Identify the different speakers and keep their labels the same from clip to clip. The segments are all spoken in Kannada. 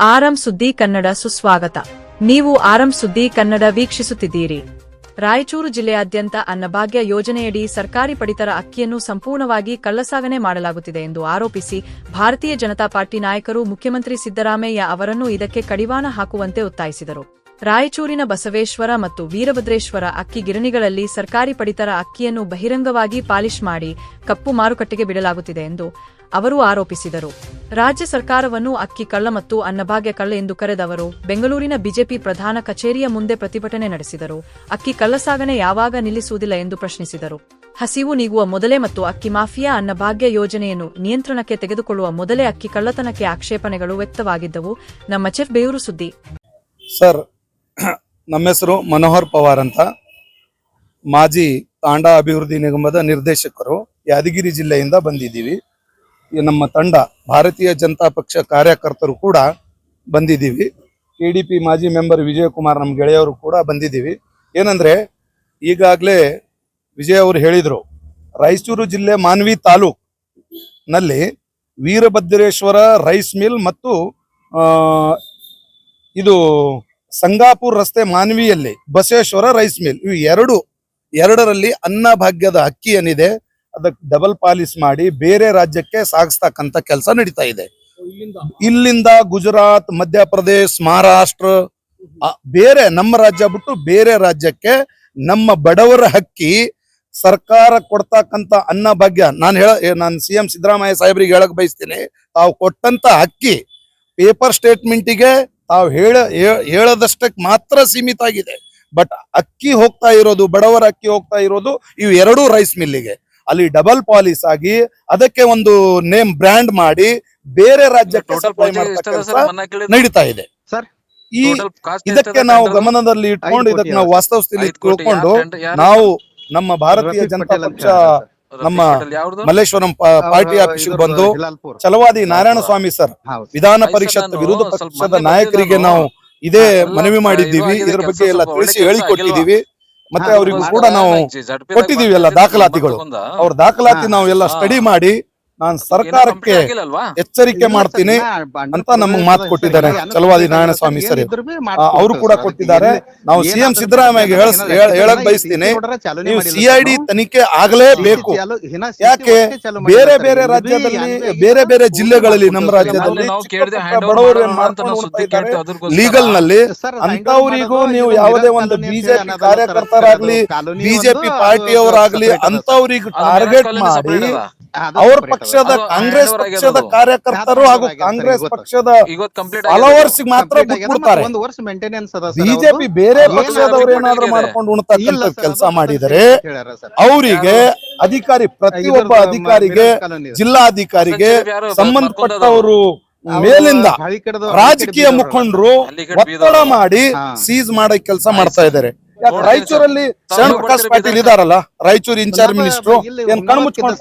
Speaker 1: ಆರಂ ಸುದ್ದಿ ಕನ್ನಡ ಸುಸ್ವಾಗತ. ನೀವು ಆರಂ ಸುದ್ದಿ ಕನ್ನಡ ವೀಕ್ಷಿಸುತ್ತಿದ್ದೀರಿ. ರಾಯಚೂರು ಜಿಲ್ಲೆಯಾದ್ಯಂತ ಅನ್ನಭಾಗ್ಯ ಯೋಜನೆಯಡಿ ಸರ್ಕಾರಿ ಪಡಿತರ ಅಕ್ಕಿಯನ್ನು ಸಂಪೂರ್ಣವಾಗಿ ಕಳ್ಳಸಾಗಣೆ ಮಾಡಲಾಗುತ್ತಿದೆ ಎಂದು ಆರೋಪಿಸಿ ಭಾರತೀಯ ಜನತಾ ಪಾರ್ಟಿ ನಾಯಕರು ಮುಖ್ಯಮಂತ್ರಿ ಸಿದ್ದರಾಮಯ್ಯ ಅವರನ್ನು ಇದಕ್ಕೆ ಕಡಿವಾಣ ಹಾಕುವಂತೆ ಒತ್ತಾಯಿಸಿದರು. ರಾಯಚೂರಿನ ಬಸವೇಶ್ವರ ಮತ್ತು ವೀರಭದ್ರೇಶ್ವರ ಅಕ್ಕಿ ಗಿರಣಿಗಳಲ್ಲಿ ಸರ್ಕಾರಿ ಪಡಿತರ ಅಕ್ಕಿಯನ್ನು ಬಹಿರಂಗವಾಗಿ ಪಾಲಿಶ್ ಮಾಡಿ ಕಪ್ಪು ಮಾರುಕಟ್ಟೆಗೆ ಬಿಡಲಾಗುತ್ತಿದೆ ಎಂದು ಅವರು ಆರೋಪಿಸಿದರು. ರಾಜ್ಯ ಸರ್ಕಾರವನ್ನು ಅಕ್ಕಿ ಕಳ್ಳ ಮತ್ತು ಅನ್ನಭಾಗ್ಯ ಕಳ್ಳ ಎಂದು ಕರೆದವರು ಬೆಂಗಳೂರಿನ ಬಿಜೆಪಿ ಪ್ರಧಾನ ಕಚೇರಿಯ ಮುಂದೆ ಪ್ರತಿಭಟನೆ ನಡೆಸಿದರು. ಅಕ್ಕಿ ಕಳ್ಳಸಾಗಣೆ ಯಾವಾಗ ನಿಲ್ಲಿಸುವುದಿಲ್ಲ ಎಂದು ಪ್ರಶ್ನಿಸಿದರು. ಹಸಿವು ನೀಗುವ ಮೊದಲೇ ಮತ್ತು ಅಕ್ಕಿ ಮಾಫಿಯಾ ಅನ್ನಭಾಗ್ಯ ಯೋಜನೆಯನ್ನು ನಿಯಂತ್ರಣಕ್ಕೆ ತೆಗೆದುಕೊಳ್ಳುವ ಮೊದಲೇ ಅಕ್ಕಿ ಕಳ್ಳತನಕ್ಕೆ ಆಕ್ಷೇಪಣೆಗಳು ವ್ಯಕ್ತವಾಗಿದ್ದವು. ನಮ್ಮ ಚೆಫ್ ಬೇಯೂರು ಸುದ್ದಿ.
Speaker 2: ಸರ್ ನಮ್ಮ ಹೆಸರು ಮನೋಹರ್ ಪವಾರ್ ಅಂತ. ಮಾಜಿ ತಾಂಡಾ ಅಭಿವೃದ್ಧಿ ನಿಗಮದ ನಿರ್ದೇಶಕರು ಯಾದಗಿರಿ ಜಿಲ್ಲೆಯಿಂದ ಬಂದಿದ್ದೀವಿ. ನಮ್ಮ ತಂಡ ಭಾರತೀಯ ಜನತಾ ಪಕ್ಷ ಕಾರ್ಯಕರ್ತರು ಕೂಡ ಬಂದಿದ್ದೀವಿ. ಕೆ ಡಿ ಪಿ ಮಾಜಿ ಮೆಂಬರ್ ವಿಜಯಕುಮಾರ್ ನಮ್ಮ ಗೆಳೆಯವರು ಕೂಡ ಬಂದಿದ್ದೀವಿ. ಏನಂದ್ರೆ ಈಗಾಗಲೇ ವಿಜಯ್ ಅವರು ಹೇಳಿದರು, ರಾಯಚೂರು ಜಿಲ್ಲೆ ಮಾನ್ವಿ ತಾಲೂಕ್ನಲ್ಲಿ ವೀರಭದ್ರೇಶ್ವರ ರೈಸ್ ಮಿಲ್ ಮತ್ತು ಇದು ಸಂಗಾಪುರ್ ರಸ್ತೆ ಮಾನವಿಯಲ್ಲಿ ಬಸವೇಶ್ವರ ರೈಸ್ ಮಿಲ್. ಇವು ಎರಡು, ಎರಡರಲ್ಲಿ ಅನ್ನಭಾಗ್ಯದ ಅಕ್ಕಿ ಏನಿದೆ ಅದಕ್ಕೆ ಡಬಲ್ ಪಾಲಿಸ್ ಮಾಡಿ ಬೇರೆ ರಾಜ್ಯಕ್ಕೆ ಸಾಗಿಸ್ತಕ್ಕಂತ ಕೆಲಸ ನಡೀತಾ ಇದೆ. ಇಲ್ಲಿಂದ ಗುಜರಾತ್, ಮಧ್ಯಪ್ರದೇಶ್, ಮಹಾರಾಷ್ಟ್ರ ಬೇರೆ ನಮ್ಮ ರಾಜ್ಯ ಬಿಟ್ಟು ಬೇರೆ ರಾಜ್ಯಕ್ಕೆ ನಮ್ಮ ಬಡವರ ಹಕ್ಕಿ ಸರ್ಕಾರ ಕೊಡ್ತಕ್ಕಂತ ಅನ್ನಭಾಗ್ಯ ನಾನು ಹೇಳ ನಾನು ಸಿ ಎಂ ಸಿದ್ದರಾಮಯ್ಯ ಸಾಹೇಬ್ರಿಗೆ ಹೇಳಕ್ ಬಯಸ್ತೀನಿ, ತಾವು ಕೊಟ್ಟಂತ ಹಕ್ಕಿ ಪೇಪರ್ ಸ್ಟೇಟ್ಮೆಂಟಿಗೆ ತಾವು ಹೇಳ ಹೇಳದಷ್ಟಕ್ಕೆ ಮಾತ್ರ ಸೀಮಿತ ಆಗಿದೆ ಬಟ್ ಅಕ್ಕಿ ಹೋಗ್ತಾ ಇರೋದು ಬಡವರ ಅಕ್ಕಿ ಹೋಗ್ತಾ ಇರೋದು ಇವು ಎರಡೂ ರೈಸ್ ಮಿಲ್ಲಿಗೆ ಅಲ್ಲಿ ಡಬಲ್ ಪಾಲಿಸ್ ಆಗಿ ಅದಕ್ಕೆ ಒಂದು ನೇಮ್ ಬ್ರ್ಯಾಂಡ್ ಮಾಡಿ ಬೇರೆ ರಾಜ್ಯಕ್ಕೆ ಸಪ್ಲೈ ಕೆಲಸ ನಡೀತಾ ಇದೆ
Speaker 3: ಸರ್
Speaker 2: ಈ ಇದಕ್ಕೆ ನಾವು ಗಮನದಲ್ಲಿ ಇಟ್ಕೊಂಡು ಇದಕ್ಕೆ ನಾವು
Speaker 3: ಆಗುತ್ತೆ.
Speaker 4: ಇಟ್ಕೊಂಡು?
Speaker 2: ನಾವು ನಮ್ಮ ಭಾರತೀಯ ಜನತಾ ಪಕ್ಷ. ನಮ್ಮ ಮಲ್ಲೇಶ್ವರಂ ಪ- ಪಾರ್ಟಿ
Speaker 3: ಆಫೀಸ್
Speaker 2: ಬಂದು
Speaker 3: ಚಲವಾದಿ
Speaker 2: ಛಲವಾದಿ ನಾರಾಯಣ ಸ್ವಾಮಿ ಸರ್ ವಿಧಾನ ಪರಿಷತ್ ವಿರೋಧ ಪಕ್ಷದ ನಾಯಕರಿಗೆ ನಾವು ಇದೇ ಮನವಿ ಮಾಡಿದ್ದೀವಿ. ಇದರ ಬಗ್ಗೆ ಎಲ್ಲ ತಿಳಿಸಿ
Speaker 4: ಒಳ್ಳೆ
Speaker 2: ಹೇಳಿ
Speaker 4: ಕೆಲ್ಸ
Speaker 2: ಕೊಟ್ಟಿದ್ದೀವಿ ಮತ್ತೆ ಅವರಿಗೂ ಕೂಡ ನಾವು ಕೊಟ್ಟಿದ್ದೀವಿ ಎಲ್ಲ ದಾಖಲಾತಿಗಳು. ಅವ್ರ ದಾಖಲಾತಿ. ನಾವು ಎಲ್ಲ ಸ್ಟಡಿ ಮಾಡಿ ನಾನು ಸರ್ಕಾರಕ್ಕೆ ಎಚ್ಚರಿಕೆ ಮಾಡ್ತೀನಿ ಅಂತ ನಮಗೆ ಮಾತು ಕೊಟ್ಟಿದ್ದಾರೆ
Speaker 3: ಚಲವಾದಿ
Speaker 2: ನಾರಾಯಣ ಸ್ವಾಮಿ
Speaker 3: ಸರಿ.
Speaker 2: ಅವರು ಕೂಡ ಕೊಟ್ಟಿದ್ದಾರೆ. ನಾವು ಸಿಎಂ ಸಿದ್ದರಾಮಯ್ಯ ಹೇಳಕ್ ಬಯಸ್ತೀನಿ. ನೀವು
Speaker 3: ಮಾಡಿಲ್ಲ
Speaker 2: ಸಿ
Speaker 3: ಸರ್
Speaker 2: ಐ ಡಿ
Speaker 3: ನಾವು.
Speaker 2: ತನಿಖೆ ಆಗಲೇಬೇಕು ಯಾಕೆ? ಬೇರೆ ಬೇರೆ ರಾಜ್ಯದಲ್ಲಿ ಬೇರೆ ಬೇರೆ ಜಿಲ್ಲೆಗಳಲ್ಲಿ ನಮ್ಮ ರಾಜ್ಯದಲ್ಲಿ ಬಡವರು.
Speaker 3: ಲೀಗಲ್ನಲ್ಲಿ
Speaker 2: ಅಂತವರಿಗೂ ನೀವು ಯಾವುದೇ ಒಂದು ಬಿಜೆಪಿ ಕಾರ್ಯಕರ್ತರಾಗ್ಲಿ ಬಿಜೆಪಿ ಪಾರ್ಟಿಯವರಾಗ್ಲಿ. ಅಂತವ್ರಿಗೆ ಟಾರ್ಗೆಟ್ ಮಾಡಿ ಅವ್ರ ಪಕ್ಷದ ಕಾಂಗ್ರೆಸ್ ಪಕ್ಷದ ಕಾರ್ಯಕರ್ತರು ಹಾಗೂ ಕಾಂಗ್ರೆಸ್ ಪಕ್ಷದ ಫಾಲೋವರ್ಸ್ ಮಾತ್ರ ಬಿಟ್ಬಿಡ್ತಾರೆ.
Speaker 3: ಒಂದು ವರ್ಷ ಮೇಂಟೆನೆನ್ಸ್ ಅದ ಸರ್
Speaker 2: ಬಿಜೆಪಿ ಬೇರೆ ಪಕ್ಷದವ್ರು
Speaker 4: ಏನಾದ್ರು.
Speaker 2: ಮಾಡ್ಕೊಂಡು
Speaker 3: ಇಲ್ಲ
Speaker 2: ಉಣ್ತಕ್ಕಂಥ ಕೆಲಸ ಮಾಡಿದರೆ ಅವರಿಗೆ ಅಧಿಕಾರಿ ಪ್ರತಿಯೊಬ್ಬ ಅಧಿಕಾರಿಗೆ ಜಿಲ್ಲಾಧಿಕಾರಿಗೆ? ಸಂಬಂಧಪಟ್ಟವರು ಮೇಲಿಂದ ರಾಜಕೀಯ ಮುಖಂಡರು ಒತ್ತಡ ಮಾಡಿ. ಸೀಸ್ ಮಾಡೋ ಕೆಲಸ ಮಾಡ್ತಾ ಇದ್ದಾರೆ. ರಾಯಚೂರಲ್ಲಿ. ಶರಣ್ ಪ್ರಕಾಶ್ ಪಾಟೀಲ್ ಇದಾರಲ್ಲ ರಾಯಚೂರು ಇನ್ಚಾರ್ಜ್ ಮಿನಿಸ್ಟರ್? ಏನ್ ಕಣ್ ಮುಚ್ಕೊಂಡು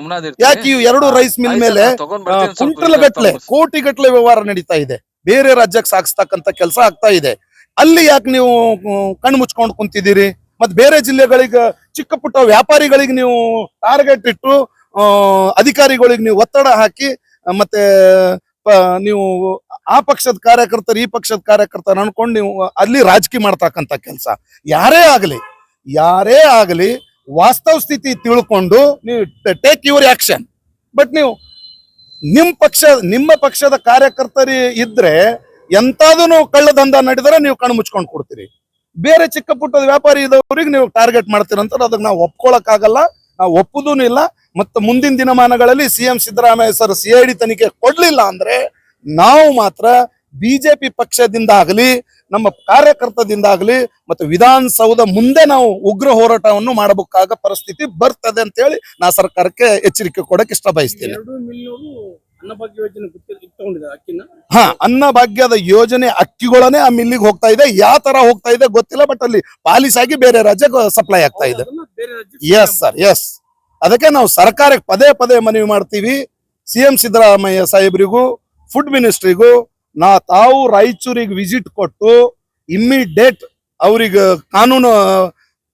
Speaker 3: ಉಮ್ನಾಬಾದ್
Speaker 2: ಯಾಕೆ ಇವು ಎರಡು ರೈಸ್ ಮಿಲ್ ಮೇಲೆ ಕುಂಟಲ್ ಗಟ್ಲೆ. ಕೋಟಿ ಗಟ್ಲೆ ವ್ಯವಹಾರ ನಡೀತಾ ಇದೆ. ಬೇರೆ ರಾಜ್ಯಕ್ಕೆ ಸಾಗಿಸ್ತಕ್ಕಂತ ಕೆಲಸ ಆಗ್ತಾ ಇದೆ. ಅಲ್ಲಿ ಯಾಕೆ ನೀವು ಕಣ್ಮುಚ್ಕೊಂಡು ಕುಂತಿದ್ದೀರಿ? ಮತ್ ಬೇರೆ ಜಿಲ್ಲೆಗಳಿಗೆ ಚಿಕ್ಕ ಪುಟ್ಟ ವ್ಯಾಪಾರಿಗಳಿಗೆ ನೀವು ಟಾರ್ಗೆಟ್ ಇಟ್ಟು ಆ, ಅಧಿಕಾರಿಗಳಿಗೆ ನೀವು ಒತ್ತಡ ಹಾಕಿ ಮತ್ತೆ ನೀವು ಆ ಪಕ್ಷದ ಕಾರ್ಯಕರ್ತರು, ಈ ಪಕ್ಷದ ಕಾರ್ಯಕರ್ತರು ಅನ್ಕೊಂಡು ನೀವು ಅಲ್ಲಿ ರಾಜಕೀಯ ಮಾಡ್ತಕ್ಕಂಥ ಕೆಲಸ. ಯಾರೇ ಆಗಲಿ ಯಾರೇ ಆಗಲಿ ವಾಸ್ತವ ಸ್ಥಿತಿ ತಿಳ್ಕೊಂಡು ನೀವು ಟೇಕ್ ಯುವರ್ ಆಕ್ಷನ್ ಬಟ್ ನೀವು ನಿಮ್ಮ ಪಕ್ಷ, ನಿಮ್ಮ ಪಕ್ಷದ ಕಾರ್ಯಕರ್ತರಿ ಇದ್ರೆ ಎಂತಾದೂ ಕಳ್ಳದಂದ ನಡೆದರೆ ನೀವು ಕಣ್ಣು ಮುಚ್ಕೊಂಡು ಕೊಡ್ತೀರಿ. ಬೇರೆ ಚಿಕ್ಕ ಪುಟ್ಟದ ವ್ಯಾಪಾರಿ ಇದ್ದವ್ರಿಗೆ ನೀವು ಟಾರ್ಗೆಟ್ ಮಾಡ್ತೀರಂತ ಅದಕ್ಕೆ ನಾವು ಒಪ್ಕೊಳಕ್ ಆಗಲ್ಲ ನಾವು ಒಪ್ಪುದೂ ಇಲ್ಲ ಮತ್ತು ಮುಂದಿನ ದಿನಮಾನಗಳಲ್ಲಿ C M Siddaramaiah sir C I D ತನಿಖೆ ಕೊಡಲಿಲ್ಲ ಅಂದ್ರೆ ನಾವು ಮಾತ್ರ ಬಿಜೆಪಿ ಪಕ್ಷದಿಂದ ಆಗಲಿ ನಮ್ಮ ಕಾರ್ಯಕರ್ತದಿಂದ ಆಗಲಿ ಮತ್ತು ವಿಧಾನಸೌಧ ಮುಂದೆ ನಾವು ಉಗ್ರ ಹೋರಾಟವನ್ನು ಮಾಡಬೇಕಾಗ ಪರಿಸ್ಥಿತಿ ಬರ್ತದೆ ಅಂತ ಹೇಳಿ ನಾ ಸರ್ಕಾರಕ್ಕೆ ಎಚ್ಚರಿಕೆ ಕೊಡಕ್ಕೆ ಇಷ್ಟ ಬಯಸ್ತೇನೆ
Speaker 5: ಯೋಜನೆ
Speaker 2: ಹಾ ಅನ್ನಭಾಗ್ಯದ ಯೋಜನೆ ಅಕ್ಕಿಗಳನ್ನೇ ಆ ಮಿಲ್ಲಿಗೆ ಹೋಗ್ತಾ ಇದೆ ಯಾವ ತರ ಹೋಗ್ತಾ ಇದೆ ಗೊತ್ತಿಲ್ಲ ಬಟ್ ಅಲ್ಲಿ ಪಾಲಿಸ್ ಆಗಿ ಬೇರೆ ರಾಜ್ಯಕ್ಕೆ ಸಪ್ಲೈ ಆಗ್ತಾ ಇದೆ. ಎಸ್ ಸರ್ ಎಸ್ ಅದಕ್ಕೆ ನಾವು ಸರ್ಕಾರಕ್ಕೆ ಪದೇ ಪದೇ ಮನವಿ ಮಾಡ್ತೀವಿ. ಸಿ ಎಂ ಸಿದ್ದರಾಮಯ್ಯ ಸಾಹೇಬ್ರಿಗೂ ಫುಡ್ ಮಿನಿಸ್ಟ್ರಿಗೂ ನಾ ತಾವು ರಾಯಚೂರಿಗೆ ವಿಸಿಟ್ ಕೊಟ್ಟು ಇಮ್ಮಿಡಿಯೇಟ್ ಅವ್ರಿಗೆ ಕಾನೂನು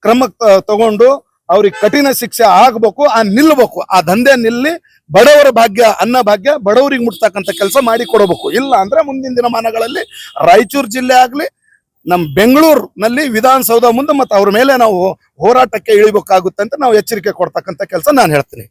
Speaker 2: ಕ್ರಮ ತಗೊಂಡು ಅವ್ರಿಗೆ ಕಠಿಣ ಶಿಕ್ಷೆ ಆಗ್ಬೇಕು, ಆ ನಿಲ್ಬೇಕು, ಆ ದಂಧೆ ನಿಲ್ಲಿ ಬಡವರ ಭಾಗ್ಯ, ಅನ್ನ ಭಾಗ್ಯ ಬಡವರಿಗೆ ಮುಟ್ತಕ್ಕಂಥ ಕೆಲಸ ಮಾಡಿ ಕೊಡಬೇಕು. ಇಲ್ಲ ಅಂದ್ರೆ ಮುಂದಿನ ದಿನಮಾನಗಳಲ್ಲಿ ರಾಯಚೂರು ಜಿಲ್ಲೆ ಆಗ್ಲಿ ನಮ್ಮ ಬೆಂಗಳೂರಿನಲ್ಲಿ ವಿಧಾನಸೌಧ ಮುಂದೆ ಮತ್ತೆ ಅವ್ರ ಮೇಲೆ ನಾವು ಹೋರಾಟಕ್ಕೆ ಇಳಿಬೇಕಾಗುತ್ತೆ ಅಂತ ನಾವು ಎಚ್ಚರಿಕೆ ಕೊಡ್ತಕ್ಕಂಥ ಕೆಲಸ ನಾನು ಹೇಳ್ತೀನಿ.